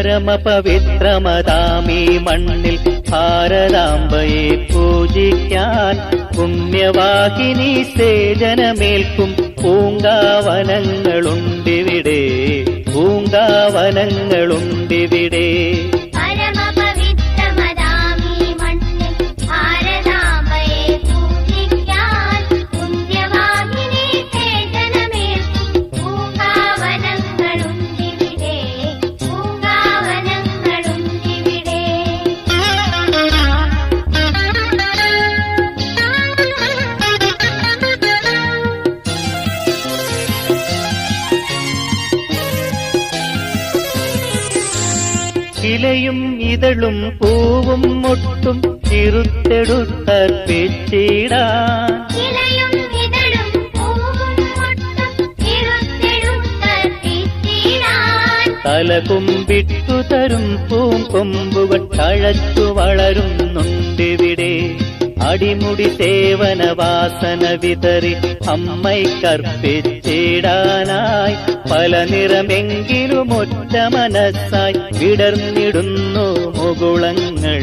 പരമപവിത്രമതാമീ മണ്ണിൽ ഭാരതാംബയെ പൂജിക്കാൻ പുണ്യവാഹിനി സേജനമേൽക്കും. പൂങ്കാവനങ്ങളുണ്ടിവിടെ പൂങ്കാവനങ്ങളുണ്ടിവിടെ ഇലയും ഇതളും പൂവും മുട്ടും മൊട്ടും ഇരുത്തെടുത്തർപ്പിച്ചിടാൻ തലകുമ്പിട്ടു തരും പൂങ്കൊമ്പുകൾ തഴച്ചു വളരുന്നുണ്ടിവിടെ അടിമുടി സേവന വാസന വിതറി അമ്മയ്ക്കർപ്പിച്ചിടാനായി പല നിറമെങ്കിലും ഒറ്റ മനസ്സായി വിടർന്നിടുന്നു മുകുളങ്ങൾ.